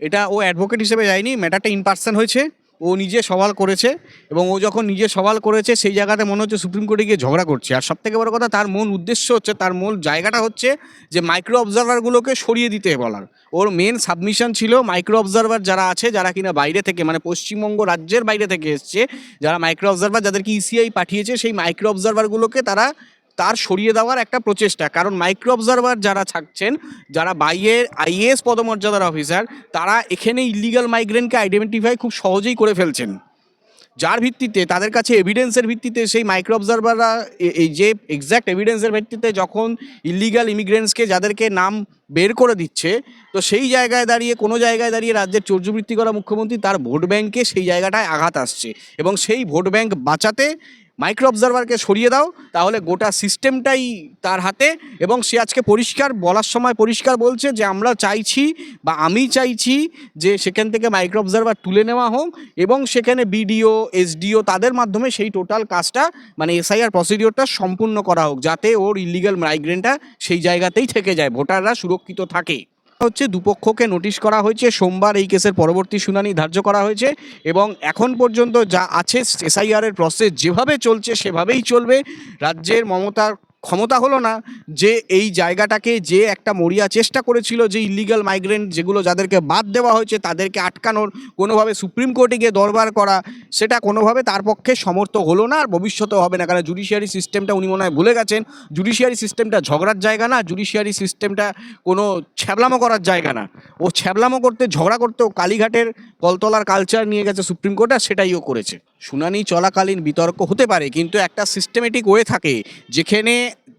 এটা ও অ্যাডভোকেট হিসেবে যায়নি ম্যাটারটা ইন পার্সন হয়েছে, ও নিজে সওয়াল করেছে এবং ও যখন নিজে সওয়াল করেছে, সেই জায়গাতে মনে হচ্ছে সুপ্রিম কোর্টে গিয়ে ঝগড়া করছে। আর সব থেকে বড় কথা, তার মূল উদ্দেশ্য হচ্ছে, তার মূল জায়গাটা হচ্ছে যে মাইক্রো অবজারভারগুলোকে সরিয়ে দিতে বলার। ওর মেন সাবমিশন ছিল মাইক্রো অবজারভার যারা আছে, যারা কিনা বাইরে থেকে মানে পশ্চিমবঙ্গ রাজ্যের বাইরে থেকে এসছে, যারা মাইক্রো অবজারভার যাদেরকে ইসিআই পাঠিয়েছে, সেই মাইক্রো অবজারভারগুলোকে তারা তার সরিয়ে দেওয়ার একটা প্রচেষ্টা। কারণ মাইক্রো অবজারভার যারা থাকছেন, যারা বাইরের আইএএস পদমর্যাদার অফিসার তারা এখানে ইলিগাল মাইগ্রেন্টকে আইডেন্টিফাই খুব সহজেই করে ফেলছেন। যার ভিত্তিতে, তাদের কাছে এভিডেন্সের ভিত্তিতে, সেই মাইক্রো অবজারভাররা এই যে এক্স্যাক্ট এভিডেন্সের ভিত্তিতে যখন ইলিগাল ইমিগ্রেন্টসকে যাদেরকে নাম বের করে দিচ্ছে, তো সেই জায়গায় দাঁড়িয়ে, কোনো জায়গায় দাঁড়িয়ে রাজ্যের চর্যবৃত্তি করা মুখ্যমন্ত্রী তার ভোট ব্যাংকে সেই জায়গাটায় আঘাত আসছে। এবং সেই ভোট ব্যাংক বাঁচাতে মাইক্রো অবজারভারকে সরিয়ে দাও, তাহলে গোটা সিস্টেমটাই তার হাতে এবং সে আজকে পরিষ্কার, বলার সময় পরিষ্কার বলছে যে আমরা চাইছি বা আমি চাইছি যে সেখান থেকে মাইক্রো অবজারভার তুলে নেওয়া হোক এবং সেখানে বিডিও, এসডিও তাদের মাধ্যমে সেই টোটাল কাজটা মানে এসআইআর প্রসিডিওরটা সম্পূর্ণ করা হোক, যাতে ওর ইলিগাল মাইগ্রেন্টটা সেই জায়গাতেই থেকে যায়, ভোটাররা সুরক্ষিত থাকে। হচ্ছে দুপক্ষকে নোটিশ করা হয়েছে। সোমবার এই কেসের পরবর্তী শুনানি ধার্য করা হয়েছে এবং এখন পর্যন্ত যা আছে, এসআইআর এর প্রসেস যেভাবে চলছে সেভাবেই চলবে। রাজ্যের মমতার ক্ষমতা হলো না যে এই জায়গাটাকে যে একটা মরিয়া চেষ্টা করেছিল যে ইলিগাল মাইগ্রেন্ট যেগুলো যাদেরকে বাদ দেওয়া হয়েছে তাদেরকে আটকানোর, কোনোভাবে সুপ্রিম কোর্টে গিয়ে দরবার করা, সেটা কোনোভাবে তার পক্ষে সমর্থ হলো না আর ভবিষ্যতেও হবে না। কারণ জুডিশিয়ারি সিস্টেমটা উনি মনে হয় ভুলে গেছেন। জুডিশিয়ারি সিস্টেমটা ঝগড়ার জায়গা না জুডিশিয়ারি সিস্টেমটা কোনো ছ্যাবলামো করার জায়গা না। ও ছ্যাবলামো করতে, ঝগড়া করতে ও কালীঘাটের কলতলার কালচার নিয়ে গেছে সুপ্রিম কোর্টে আর সেটাই ও করেছে। শুনানি চলাকালীন বিতর্ক হতে পারে, কিন্তু একটা সিস্টেমেটিক ওয়ে থাকে, যেখানে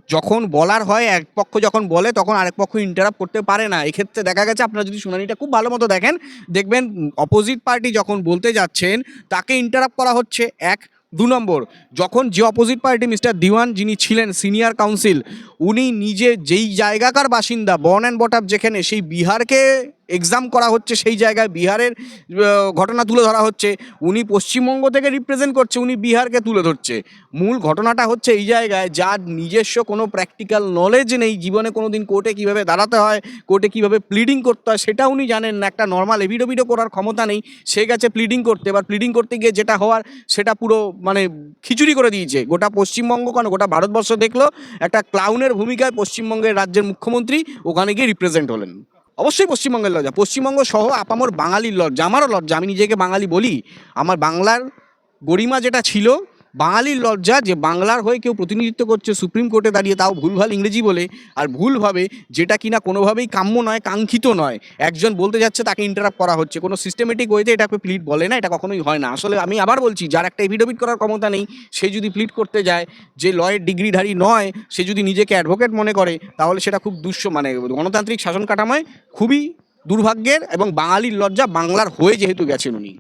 যখন বলার হয়, এক পক্ষ যখন বলে, তখন আরেক পক্ষ ইন্টারাপ্ট করতে পারে না। এক্ষেত্রে দেখা গেছে আপনারা যদি শুনানিটা খুব ভালো মতো দেখেন, দেখবেন অপোজিট পার্টি যখন বলতে যাচ্ছেন, তাকে ইন্টারাপ্ট করা হচ্ছে, এক। দু নম্বর, যখন যে অপোজিট পার্টি মিস্টার দিওয়ান যিনি ছিলেন সিনিয়র কাউন্সিল উনি নিজে যেই জায়গাকার বাসিন্দা বর্ন অ্যান্ড বট আপ যেখানে, সেই বিহারকে এক্সাম করা হচ্ছে, সেই জায়গায় বিহারের ঘটনা তুলে ধরা হচ্ছে। উনি পশ্চিমবঙ্গ থেকে রিপ্রেজেন্ট করছে, উনি বিহারকে তুলে ধরছে। মূল ঘটনাটা হচ্ছে এই জায়গায়, যার নিজস্ব কোনো প্র্যাকটিক্যাল নলেজ নেই, জীবনে কোনো দিন কোর্টে কীভাবে দাঁড়াতে হয় কোর্টে কীভাবে প্লিডিং করতে হয় সেটা উনি জানেন না। একটা নর্মাল এভিডোভিডো করার ক্ষমতা নেই, সে গেছে প্লিডিং করতে। এবার প্লিডিং করতে গিয়ে যেটা হওয়ার, সেটা পুরো মানে খিচুড়ি করে দিয়েছে। গোটা পশ্চিমবঙ্গ কেন? গোটা ভারতবর্ষ দেখল, একটা ক্লাউনের ভূমিকায় পশ্চিমবঙ্গের রাজ্যের মুখ্যমন্ত্রী ওখানে গিয়ে রিপ্রেজেন্ট হলেন। অবশ্যই পশ্চিমবঙ্গের লজ্জা। পশ্চিমবঙ্গ সহ আপামর বাঙালির লজ্জা, আমারও লজ্জা। আমি নিজেকে বাঙালি বলি, আমার বাংলার গরিমা যেটা ছিল বাঙালির লজ্জা যে বাংলার হয়ে কেউ প্রতিনিধিত্ব করছে, সুপ্রিম কোর্টে দাঁড়িয়ে তাও ভুলভাল ইংরেজি বলে, আর ভুলভাবে যেটা কিনা কোনোভাবেই কাম্য নয়, কাঙ্ক্ষিত নয়। একজন বলতে যাচ্ছে তাকে ইন্টারাপ্ট করা হচ্ছে। কোনো সিস্টেমেটিক ওয়েতে এটাকে প্লিট বলে না, এটা কখনোই হয় না। আসলে আমি আবার বলছি, যার একটা এভিডোভিট করার ক্ষমতা নেই, সে যদি প্লিট করতে যায়, যে লয়ের ডিগ্রিধারী নয়, সে যদি নিজেকে অ্যাডভোকেট মনে করে, তাহলে সেটা খুব দুঃস্ব মানে গণতান্ত্রিক শাসন কাঠামোয় খুবই দুর্ভাগ্যের এবং বাঙালির লজ্জা বাংলার হয়ে যেহেতু গেছেন উনি।